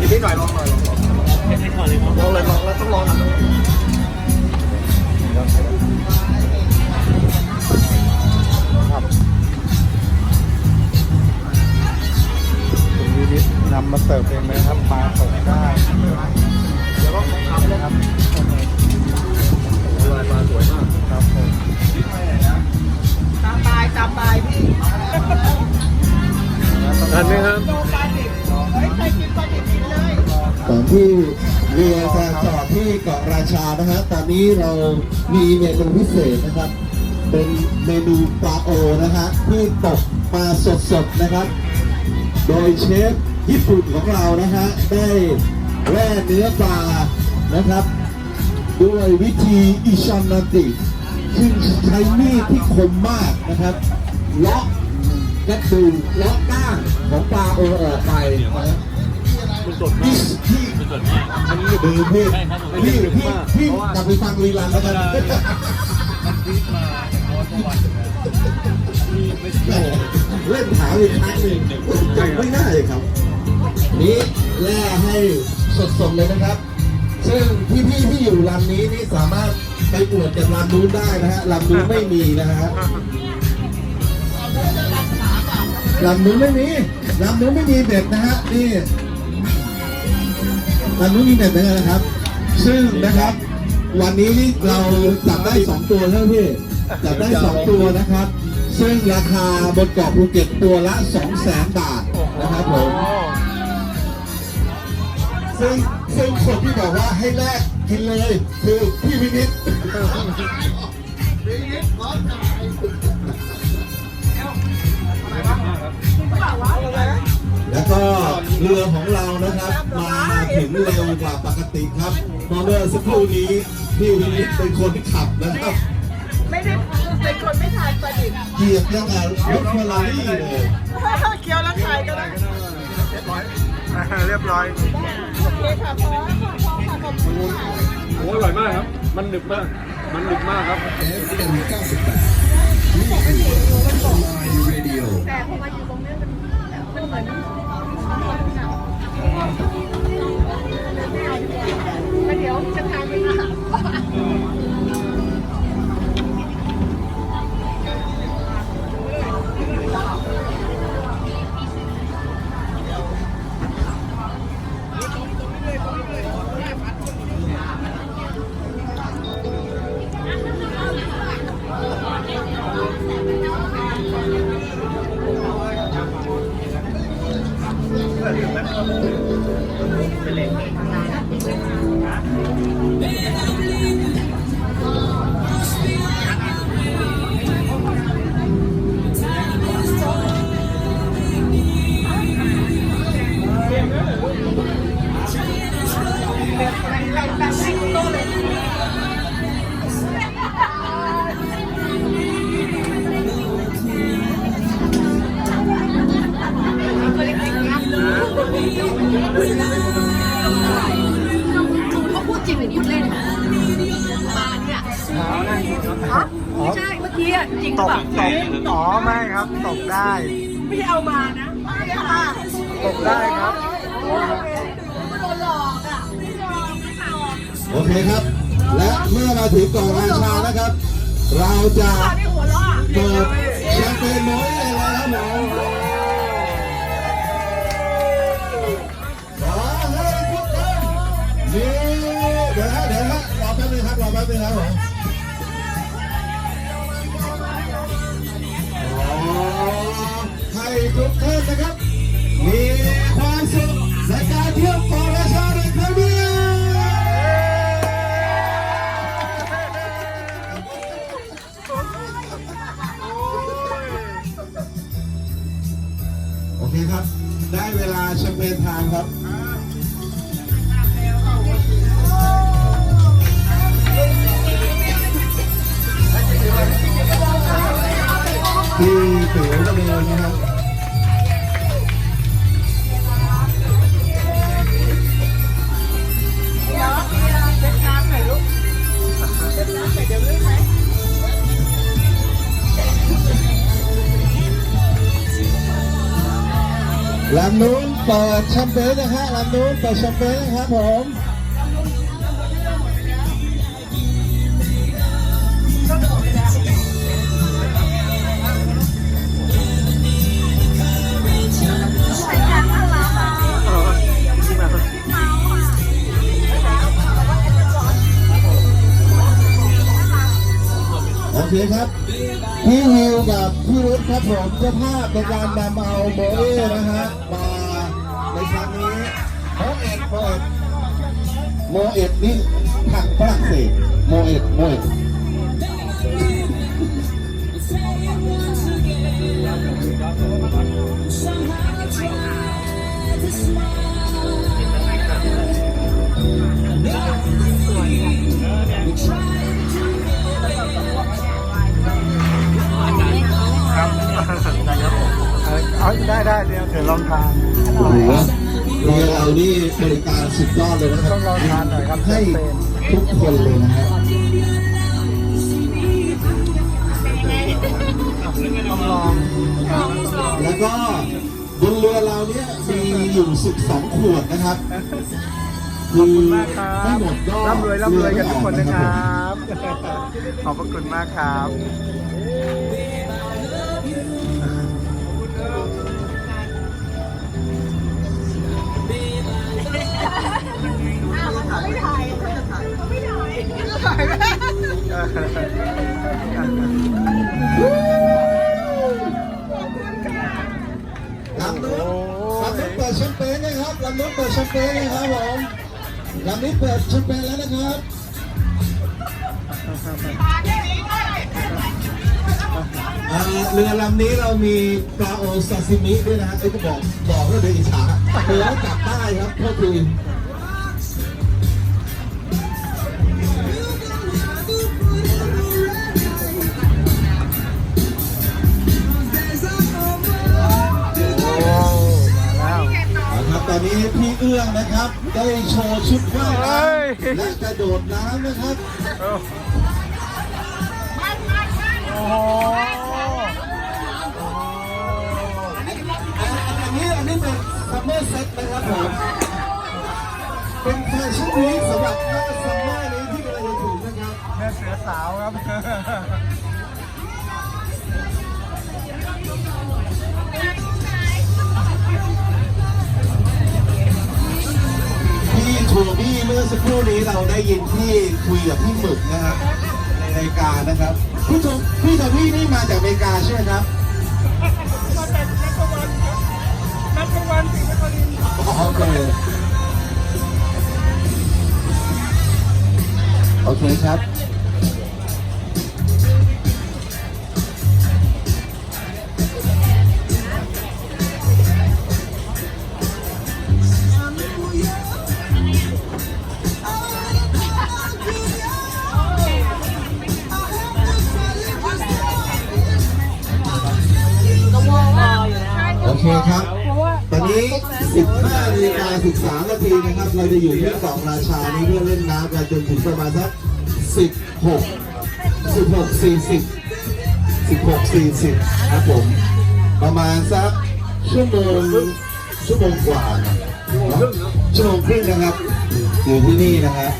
กินนิดหน่อยลองหน่อยลองลองให้ก่อนเลยรับลองเลยลองแล้วต้องลองอะครับคุณวินิตนำมาเสิร์ฟเองเลยนะครับปลาตกได้ ที่เรือจะจอดที่เกาะราชานะฮะตอนนี้เรามีเมนูพิเศษนะครับ เป็นเมนูปลาโอนะฮะที่ตกมาสดๆนะครับ โดยเชฟญี่ปุ่นของเรานะฮะได้แร่เนื้อปลานะครับ ด้วยวิธีอิชอนนาติซึ่งใช้มีดที่คมมากนะครับเลาะกระดูกเลาะก้างของปลาโอออกไปนะ มันสดมาที่กที่มันสดมากอันนี้ดูพี่ใช่ครับผมพี่พี่พี่กลับไปฟังรีลันแล้วกันมันพลิกมาเพราะว่าวันนี่ไม่ใช่เล่นถามอีกครั้งหนึ่งจำไม่ได้ครับ นี่แล่ให้สดๆเลยนะครับ ซึ่งพี่พี่ๆที่อยู่ลำนี้นี่สามารถไปอวดกับลำนู้นได้นะฮะลำนู้นไม่มีนะฮะลำนู้นไม่มีลำนู้นไม่มีเบ็ดนะฮะนี่ ลำนู้นมีเบ็ดเหมือนกันนะครับ ซึ่งนะครับ วันนี้นี่เราจับได้สองตัวใช่ไหมพี่จับได้สองตัวนะครับ ซึ่งราคาบนเกาะภูเก็ตตัวละ2 0 0แสนบาทนะครับผมซึ่งซึ่งคนที่บอกว่าให้แลกกินเลยคือพี่วินิต แล้วก็เรือของเรานะครับมาถึงเร็วกว่าปกติครับเพราะเมื่อสักครู่นี้พี่วินิตเป็นคนที่ขับนะครับ ไม่ได้เป็นคนไม่ทานปลาดิบเกียบยังไงรถเฟอร์รารี่เลยเคี้ยวแล้วขายก็ได้เรียบร้อยเรียบร้อยโอเคค่ะพอพอค่ะขอบคุณค่ะโอ้อร่อยมากครับ มันหนึบมาก มันหนึบมากครับแต่พอมาอยู่ตรงเนี้ยมันมัน แล้วเดี๋ยว เอามานะไม่ได้ค่ะตกได้ครับก็โดนหลอกอะไม่ยอมไม่ยอมโอเคครับ และเมื่อมาถึงเกาะราชานะครับ เราจะตอนนี้หัวเราะอะเปิดแชมเปญน้อยเลยนะครับผม ที่ติ๋วก็เดินะครับเดี๋ยวเช็ดน้ำหนลูกเช็ดน้ำหนเดี๋ยวลูกไหมลำนู้นตเปิดแชมเปญนะฮะลำนู้นเปิดแชมเปญนะครับผม โอเคครับพี่วิวกับพี่รุธครับผมเจ้าภาพในการนำเอาโมเอ้นะฮะมาในครั้งนี้โมเอ็ดโมเอ็ดโมเอ็ดนี่ทางฝรั่งเศสโมเอ็ดโมเอ็ดเเดี๋ยวเดี๋ยวลองทาน โอ้โหเรือเรานี่บริการสุดยอดเลยนะครัต้องลองทานหน่อยครับให้เป็นทุกคนเลยนะฮะต้องลองแล้วก็บนเรือเราเนี่ยมีอยู่ 12 ขวดนะครับขอบคุณมากครัไม่บหมดก็ร่ำรวยร่ำรวยกันทุกคนนะคเอรัไม่ออกบขอบพระคุณมากครับล นะครับลำนู้นเปิดแชมเปญนะครับผมลำนี้เปิดแชมเปญแล้วนะครับอ่าเรือลำนี้เรามีปลาโอซาซิมิด้วยนะฮะไอ้ยก็บอกบอกว่าเดี๋ยวอิจฉาเรือจับได้ครับโทษที นะครับ ได้โชว์ชุดว่ายน้เฮ้ยำและกระโดดน้ำนะครับโอ้โอ้โหอันนี้อันนี้เป็นซัมเมอร์เซ็ตนะครับผม เป็นแฟชั่นวีคสำหรับหน้าซัมเมอร์นี้ที่กำลังจะถึงนะครับ แม่เสือสาวครับ กครู่นี้เราได้ยินที่คุยกับพี่หมึกนะครับในรายการนะครับพี่โทพี่โทบี้นี่มาจากอเมริกาใช่ไหมครับนักกวันสิงคโปร์โอเคโอเคครับ 15นาฬิกา13 นาทีนะครับ เราจะอยู่ที่เกาะราชานี้เพื่อเล่นน้ำกันจนถึงประมาณสัก 16 16 40 16 40ครับผม ประมาณสักชั่วโมงชั่วโมงกว่าชั่วโมงครึ่งนะครับอยู่ที่นี่นะฮะ